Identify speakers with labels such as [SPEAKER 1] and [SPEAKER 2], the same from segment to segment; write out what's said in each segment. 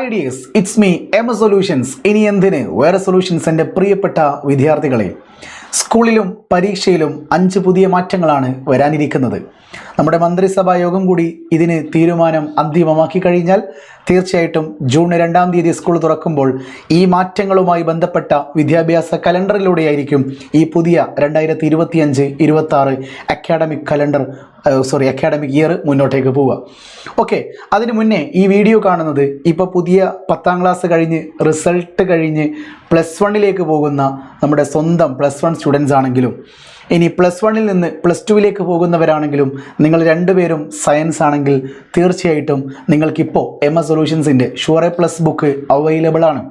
[SPEAKER 1] Hi dears it's me M solutions ഇനി എന്തിന്? വേറെ സൊല്യൂഷൻസ് എന്റെ പ്രിയപ്പെട്ട വിദ്യാർത്ഥികളെ. സ്കൂളിലും പരീക്ഷയിലും അഞ്ച് പുതിയ മാറ്റങ്ങളാണ് വരാനിരിക്കുന്നത്. നമ്മുടെ മന്ത്രിസഭാ യോഗം കൂടി ഇതിന് തീരുമാനം അന്തിമമാക്കി കഴിഞ്ഞാൽ തീർച്ചയായിട്ടും ജൂൺ രണ്ടാം തീയതി സ്കൂൾ തുറക്കുമ്പോൾ ഈ മാറ്റങ്ങളുമായി ബന്ധപ്പെട്ട വിദ്യാഭ്യാസ കലണ്ടറിലൂടെയായിരിക്കും ഈ പുതിയ രണ്ടായിരത്തി ഇരുപത്തിയഞ്ച് ഇരുപത്തി academic calendar sorry academic year മുന്നോട്ടേക്ക് പോവുക. ഓക്കെ അതിനു മുന്നേ ഈ വീഡിയോ കാണുന്നത് ഇപ്പോൾ പുതിയ പത്താം ക്ലാസ് കഴിഞ്ഞ് റിസൾട്ട് കഴിഞ്ഞ് പ്ലസ് വണ്ണിലേക്ക് പോകുന്ന നമ്മുടെ സ്വന്തം പ്ലസ് വൺ സ്റ്റുഡൻസ് ആണെങ്കിലും ഇനി പ്ലസ് വണ്ണിൽ നിന്ന് പ്ലസ് ടുവിലേക്ക് പോകുന്നവരാണെങ്കിലും നിങ്ങൾ രണ്ടുപേരും സയൻസ് ആണെങ്കിൽ തീർച്ചയായിട്ടും നിങ്ങൾക്കിപ്പോൾ എം എസ് സൊല്യൂഷൻസിന്റെ ഷുവറെ പ്ലസ് ബുക്ക് അവൈലബിൾ ആണ്.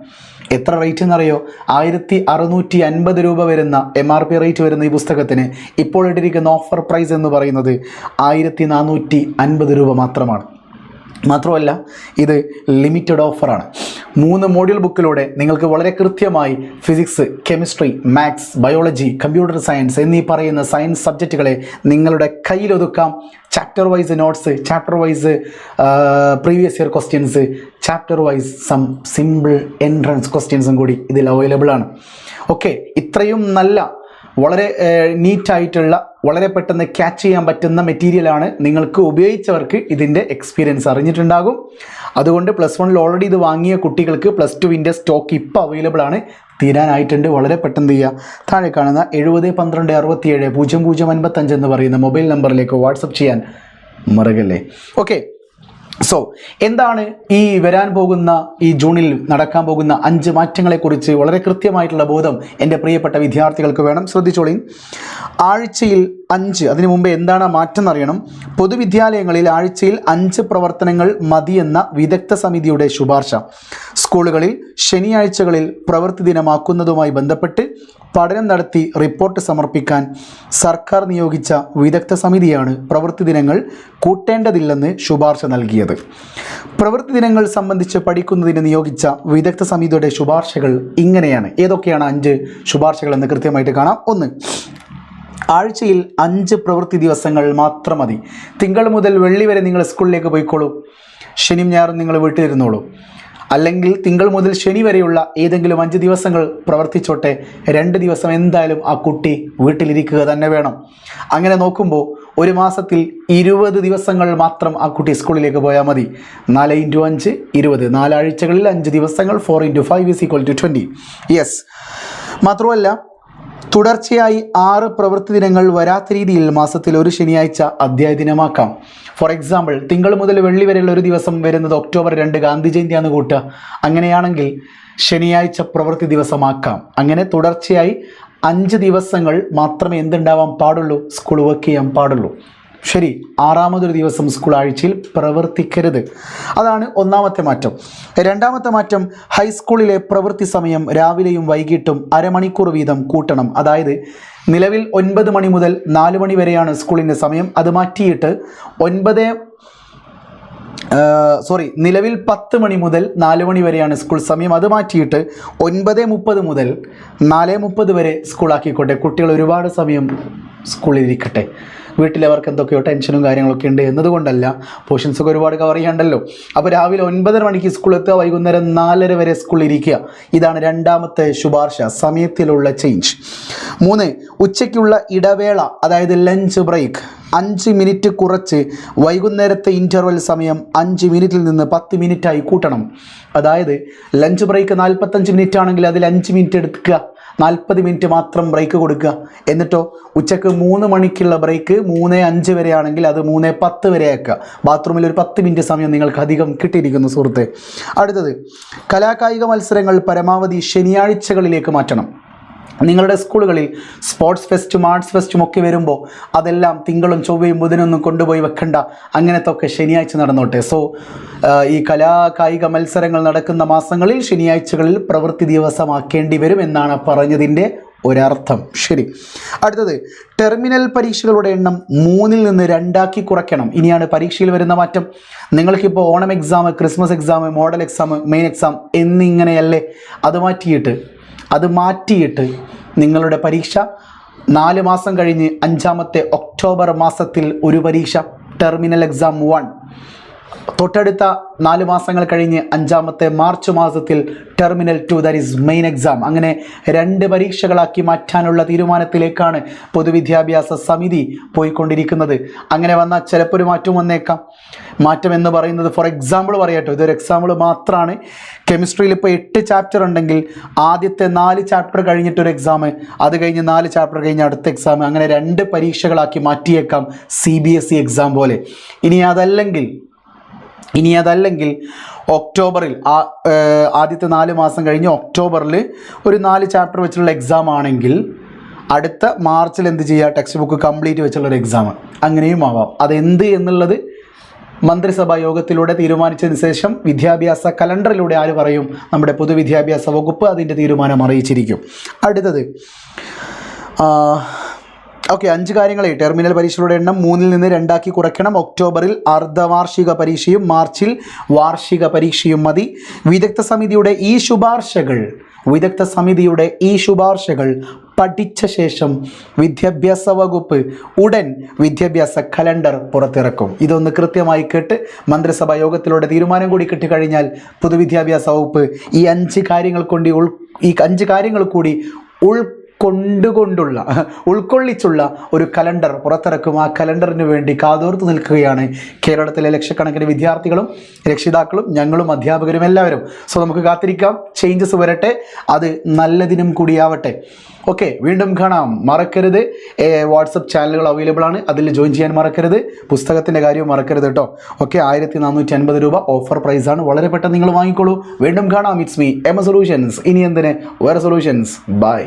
[SPEAKER 1] എത്ര റേറ്റ് എന്നറിയോ? ആയിരത്തി അറുന്നൂറ്റി അൻപത് രൂപ വരുന്ന എം ആർ പി റേറ്റ് വരുന്ന ഈ പുസ്തകത്തിന് ഇപ്പോൾ ഇട്ടിരിക്കുന്ന ഓഫർ പ്രൈസ് എന്ന് പറയുന്നത് ആയിരത്തി നാനൂറ്റി അൻപത് രൂപ മാത്രമാണ്. മാത്രമല്ല ഇത് ലിമിറ്റഡ് ഓഫറാണ് മൂന്ന് മോഡ്യൂൾ ബുക്കിലൂടെ നിങ്ങൾക്ക് വളരെ കൃത്യമായി physics chemistry maths biology computer science എന്നീ പറയുന്ന സയൻസ് സബ്ജക്റ്റുകളെ നിങ്ങളുടെ കയ്യിലൊതുക്കാം. Chapter wise notes chapter wise previous year questions chapter wise some simple entrance ക്വസ്റ്റ്യൻസും കൂടി ഇതിൽ അവൈലബിൾ ആണ്. ഓക്കെ ഇത്രയും നല്ല വളരെ നീറ്റായിട്ടുള്ള വളരെ പെട്ടെന്ന് ക്യാച്ച് ചെയ്യാൻ പറ്റുന്ന മെറ്റീരിയലാണ് നിങ്ങൾക്ക് ഉപയോഗിച്ചവർക്ക് ഇതിന്റെ എക്സ്പീരിയൻസ് അറിഞ്ഞിട്ടുണ്ടാകും. അതുകൊണ്ട് പ്ലസ് വണ്ണിൽ ഓൾറെഡി ഇത് വാങ്ങിയ കുട്ടികൾക്ക് പ്ലസ് ടുവിന്റെ സ്റ്റോക്ക് ഇപ്പോൾ അവൈലബിൾ ആണ്. തീരാനായിട്ടുണ്ട്. വളരെ പെട്ടെന്ന് ചെയ്യുക താഴെ കാണുന്ന എഴുപത് പന്ത്രണ്ട് അറുപത്തിയേഴ് പൂജ്യം പൂജ്യം അൻപത്തഞ്ച് എന്ന് പറയുന്ന മൊബൈൽ നമ്പറിലേക്ക് വാട്സപ്പ് ചെയ്യാൻ മറകല്ലേ ഓക്കെ സോ എന്താണ് ഈ വരാൻ പോകുന്ന ഈ ജൂണിൽ നടക്കാൻ പോകുന്ന അഞ്ച് മാറ്റങ്ങളെക്കുറിച്ച് വളരെ കൃത്യമായിട്ടുള്ള ബോധം എന്റെ പ്രിയപ്പെട്ട വിദ്യാർത്ഥികൾക്ക് വേണം. ശ്രദ്ധിച്ചോളീൻ. ആഴ്ചയിൽ അഞ്ച്. അതിനു മുമ്പ് എന്താണ് മാറ്റം എന്നറിയണം പൊതുവിദ്യാലയങ്ങളിൽ ആഴ്ചയിൽ അഞ്ച് പ്രവർത്തനങ്ങൾ മതിയെന്ന വിദഗ്ധ സമിതിയുടെ ശുപാർശ. സ്കൂളുകളിൽ ശനിയാഴ്ചകളിൽ പ്രവൃത്തി ദിനമാക്കുന്നതുമായി ബന്ധപ്പെട്ട് പഠനം നടത്തി റിപ്പോർട്ട് സമർപ്പിക്കാൻ സർക്കാർ നിയോഗിച്ച വിദഗ്ധ സമിതിയാണ് പ്രവൃത്തി ദിനങ്ങൾ കൂട്ടേണ്ടതില്ലെന്ന് ശുപാർശ നൽകിയത്. പ്രവൃത്തി ദിനങ്ങൾ സംബന്ധിച്ച് പഠിക്കുന്നതിന് നിയോഗിച്ച വിദഗ്ധ സമിതിയുടെ ശുപാർശകൾ ഇങ്ങനെയാണ്. ഏതൊക്കെയാണ് അഞ്ച് ശുപാർശകൾ എന്ന് കൃത്യമായിട്ട് കാണാം. ഒന്ന് ആഴ്ചയിൽ അഞ്ച് പ്രവൃത്തി ദിവസങ്ങൾ മാത്രം മതി. തിങ്കൾ മുതൽ വെള്ളി വരെ നിങ്ങൾ സ്കൂളിലേക്ക് പോയിക്കോളൂ. ശനിയും ഞായറും നിങ്ങൾ വീട്ടിലിരുന്നോളൂ. അല്ലെങ്കിൽ തിങ്കൾ മുതൽ ശനി വരെയുള്ള ഏതെങ്കിലും അഞ്ച് ദിവസങ്ങൾ പ്രവർത്തിച്ചോട്ടെ. രണ്ട് ദിവസം എന്തായാലും ആ കുട്ടി വീട്ടിലിരിക്കുക തന്നെ വേണം. അങ്ങനെ നോക്കുമ്പോൾ ഒരു മാസത്തിൽ ഇരുപത് ദിവസങ്ങൾ മാത്രം ആ കുട്ടി സ്കൂളിലേക്ക് പോയാൽ മതി. നാല് ഇന്റു അഞ്ച് ഇരുപത്. നാലാഴ്ചകളിൽ അഞ്ച് ദിവസങ്ങൾ four into five is equal to twenty yes മാത്രമല്ല തുടർച്ചയായി ആറ് പ്രവൃത്തി ദിനങ്ങൾ വരാത്ത രീതിയിൽ മാസത്തിൽ ഒരു ശനിയാഴ്ച അധ്യായ ദിനമാക്കാം. ഫോർ എക്സാമ്പിൾ തിങ്കൾ മുതൽ വെള്ളി വരെയുള്ള ഒരു ദിവസം വരുന്നത് ഒക്ടോബർ രണ്ട് ഗാന്ധി ജയന്തിയാന്ന് കൂട്ടുക. അങ്ങനെയാണെങ്കിൽ ശനിയാഴ്ച പ്രവൃത്തി ദിവസമാക്കാം. അങ്ങനെ തുടർച്ചയായി അഞ്ച് ദിവസങ്ങൾ മാത്രമേ എന്തുണ്ടാവാൻ പാടുള്ളൂ? സ്കൂൾ വർക്ക് ചെയ്യാൻ പാടുള്ളൂ. ശരി ആറാമതൊരു ദിവസം സ്കൂൾ ആഴ്ചയിൽ പ്രവർത്തിക്കരുത്. അതാണ് ഒന്നാമത്തെ മാറ്റം. രണ്ടാമത്തെ മാറ്റം ഹൈസ്കൂളിലെ പ്രവൃത്തി സമയം രാവിലെയും വൈകിട്ടും അരമണിക്കൂർ വീതം കൂട്ടണം. അതായത് നിലവിൽ ഒൻപത് മണി മുതൽ നാല് മണി വരെയാണ് സ്കൂളിന്റെ സമയം. അത് മാറ്റിയിട്ട് ഒൻപത് സോറി നിലവിൽ പത്ത് മണി മുതൽ നാല് മണി വരെയാണ് സ്കൂൾ സമയം. അത് മാറ്റിയിട്ട് ഒൻപത് മുപ്പത് മുതൽ നാല് മുപ്പത് വരെ സ്കൂളാക്കിക്കോട്ടെ കുട്ടികൾ ഒരുപാട് സമയം വീട്ടിൽ അവർക്ക് എന്തൊക്കെയോ ടെൻഷനും കാര്യങ്ങളൊക്കെ ഉണ്ട് എന്നതുകൊണ്ടല്ല പോഷൻസൊക്കെ ഒരുപാട് കവർ ചെയ്യാണ്ടല്ലോ. അപ്പോൾ രാവിലെ ഒൻപതര മണിക്ക് സ്കൂളിൽ എത്തുക വൈകുന്നേരം നാലര വരെ സ്കൂളിൽ ഇരിക്കുക. ഇതാണ് രണ്ടാമത്തെ ശുപാർശ സമയത്തിലുള്ള ചേഞ്ച് മൂന്ന് ഉച്ചയ്ക്കുള്ള ഇടവേള അതായത് ലഞ്ച് ബ്രേക്ക് അഞ്ച് മിനിറ്റ് കുറച്ച് വൈകുന്നേരത്തെ ഇന്റർവെൽ സമയം അഞ്ച് മിനിറ്റിൽ നിന്ന് പത്ത് മിനിറ്റായി കൂട്ടണം. അതായത് ലഞ്ച് ബ്രേക്ക് നാൽപ്പത്തഞ്ച് മിനിറ്റ് ആണെങ്കിൽ അതിൽ അഞ്ച് മിനിറ്റ് എടുക്കുക. നാൽപ്പത് മിനിറ്റ് മാത്രം ബ്രേക്ക് കൊടുക്കുക. എന്നിട്ടോ ഉച്ചയ്ക്ക് മൂന്ന് മണിക്കുള്ള ബ്രേക്ക് മൂന്ന് അഞ്ച് വരെ ആണെങ്കിൽ അത് മൂന്ന് പത്ത് വരെ ആക്കുക. ബാത്റൂമിൽ ഒരു പത്ത് മിനിറ്റ് സമയം നിങ്ങൾക്ക് അധികം കിട്ടിയിരിക്കുന്നു സുഹൃത്തെ. അടുത്തത് കലാകായിക മത്സരങ്ങൾ പരമാവധി ശനിയാഴ്ചകളിലേക്ക് മാറ്റണം. നിങ്ങളുടെ സ്കൂളുകളിൽ സ്പോർട്സ് ഫെസ്റ്റും ആർട്സ് ഫെസ്റ്റും ഒക്കെ വരുമ്പോൾ അതെല്ലാം തിങ്കളും ചൊവ്വയും ബുധനൊന്നും കൊണ്ടുപോയി വെക്കണ്ട. അങ്ങനത്തെ ഒക്കെ ശനിയാഴ്ച നടന്നോട്ടെ. സോ ഈ കലാ കായിക മത്സരങ്ങൾ നടക്കുന്ന മാസങ്ങളിൽ ശനിയാഴ്ചകളിൽ പ്രവൃത്തി ദിവസമാക്കേണ്ടി വരും എന്നാണ് പറഞ്ഞതിന്റെ ഒരർത്ഥം. ശരി. അടുത്തത് ടെർമിനൽ പരീക്ഷകളുടെ എണ്ണം മൂന്നിൽ നിന്ന് രണ്ടാക്കി കുറയ്ക്കണം. ഇനിയാണ് പരീക്ഷയിൽ വരുന്ന മാറ്റം. നിങ്ങൾക്കിപ്പോൾ Onam exam Christmas exam model exam main exam എന്നിങ്ങനെയല്ലേ? അത് മാറ്റിയിട്ട് അത് മാറ്റിയിട്ട് നിങ്ങളുടെ പരീക്ഷ നാല് മാസം കഴിഞ്ഞ് അഞ്ചാമത്തെ ഒക്ടോബർ മാസത്തിൽ ഒരു പരീക്ഷ ടെർമിനൽ എക്സാം വൺ. തൊട്ടടുത്ത നാല് മാസങ്ങൾ കഴിഞ്ഞ് അഞ്ചാമത്തെ മാർച്ച് മാസത്തിൽ terminal two that is main exam അങ്ങനെ രണ്ട് പരീക്ഷകളാക്കി മാറ്റാനുള്ള തീരുമാനത്തിലേക്കാണ് പൊതുവിദ്യാഭ്യാസ സമിതി പോയിക്കൊണ്ടിരിക്കുന്നത്. അങ്ങനെ വന്നാൽ ചിലപ്പോൾ ഒരു മാറ്റം വന്നേക്കാം. മാറ്റം എന്ന് പറയുന്നത് ഫോർ എക്സാമ്പിൾ പറയട്ടോ ഇതൊരു എക്സാമ്പിൾ മാത്രമാണ്. കെമിസ്ട്രിയിൽ ഇപ്പോൾ എട്ട് ചാപ്റ്റർ ഉണ്ടെങ്കിൽ ആദ്യത്തെ നാല് ചാപ്റ്റർ കഴിഞ്ഞിട്ടൊരു എക്സാം അത് കഴിഞ്ഞ് നാല് ചാപ്റ്റർ കഴിഞ്ഞ് അടുത്ത എക്സാം അങ്ങനെ രണ്ട് പരീക്ഷകളാക്കി മാറ്റിയേക്കാം. C B S E exam പോലെ. ഇനി അതല്ലെങ്കിൽ ഇനി അതല്ലെങ്കിൽ ഒക്ടോബറിൽ ആ ആദ്യത്തെ നാല് മാസം കഴിഞ്ഞ് ഒക്ടോബറിൽ ഒരു നാല് ചാപ്റ്റർ വെച്ചുള്ള എക്സാം ആണെങ്കിൽ അടുത്ത മാർച്ചിൽ എന്ത് ചെയ്യുക? ടെക്സ്റ്റ് ബുക്ക് കംപ്ലീറ്റ് വെച്ചുള്ള ഒരു എക്സാം അങ്ങനെയും ആവാം. അതെന്ത് എന്നുള്ളത് മന്ത്രിസഭാ യോഗത്തിലൂടെ തീരുമാനിച്ചതിന് ശേഷം വിദ്യാഭ്യാസ കലണ്ടറിലൂടെ ആര് പറയും? നമ്മുടെ പൊതുവിദ്യാഭ്യാസ വകുപ്പ് അതിന്റെ തീരുമാനം അറിയിച്ചിരിക്കും. അടുത്തത് ഓക്കെ അഞ്ച് കാര്യങ്ങളെ. ടെർമിനൽ പരീക്ഷകളുടെ എണ്ണം മൂന്നിൽ നിന്ന് രണ്ടാക്കി കുറയ്ക്കണം. ഒക്ടോബറിൽ അർദ്ധവാർഷിക പരീക്ഷയും മാർച്ചിൽ വാർഷിക പരീക്ഷയും മതി. വിദഗ്ധ സമിതിയുടെ ഈ ശുപാർശകൾ വിദഗ്ധ സമിതിയുടെ ഈ ശുപാർശകൾ പഠിച്ച ശേഷം വിദ്യാഭ്യാസ വകുപ്പ് ഉടൻ വിദ്യാഭ്യാസ കലണ്ടർ പുറത്തിറക്കും. ഇതൊന്ന് കൃത്യമായി കേട്ട് മന്ത്രിസഭാ യോഗത്തിലൂടെ തീരുമാനം കൂടി കിട്ടിക്കഴിഞ്ഞാൽ പൊതുവിദ്യാഭ്യാസ വകുപ്പ് ഈ അഞ്ച് കാര്യങ്ങൾ കൊണ്ട് ഉൾ ഈ അഞ്ച് കാര്യങ്ങൾ കൂടി ഉൾ കൊണ്ടുകൊണ്ടുള്ള ഉൾക്കൊള്ളിച്ചുള്ള ഒരു കലണ്ടർ പുറത്തിറക്കും. ആ കലണ്ടറിന് വേണ്ടി കാതോർത്ത് നിൽക്കുകയാണ് കേരളത്തിലെ ലക്ഷക്കണക്കിന് വിദ്യാർത്ഥികളും രക്ഷിതാക്കളും ഞങ്ങളും അധ്യാപകരും എല്ലാവരും. സോ നമുക്ക് കാത്തിരിക്കാം. ചേഞ്ചസ് വരട്ടെ. അത് നല്ലതിനും കൂടിയാവട്ടെ. ഓക്കെ വീണ്ടും കാണാം. മറക്കരുത്. വാട്സപ്പ് ചാനലുകൾ അവൈലബിൾ ആണ്. അതിൽ ജോയിൻ ചെയ്യാൻ മറക്കരുത്. പുസ്തകത്തിന്റെ കാര്യവും മറക്കരുത് കേട്ടോ. ഓക്കെ ആയിരത്തി നാനൂറ്റി അൻപത് രൂപ ഓഫർ പ്രൈസാണ് വളരെ പെട്ടെന്ന് നിങ്ങൾ വാങ്ങിക്കോളൂ. വീണ്ടും കാണാം. ഇറ്റ്സ് മീ എം സൊല്യൂഷൻസ് ഇനി എന്തിന്? വേറെ സൊല്യൂഷൻസ് ബൈ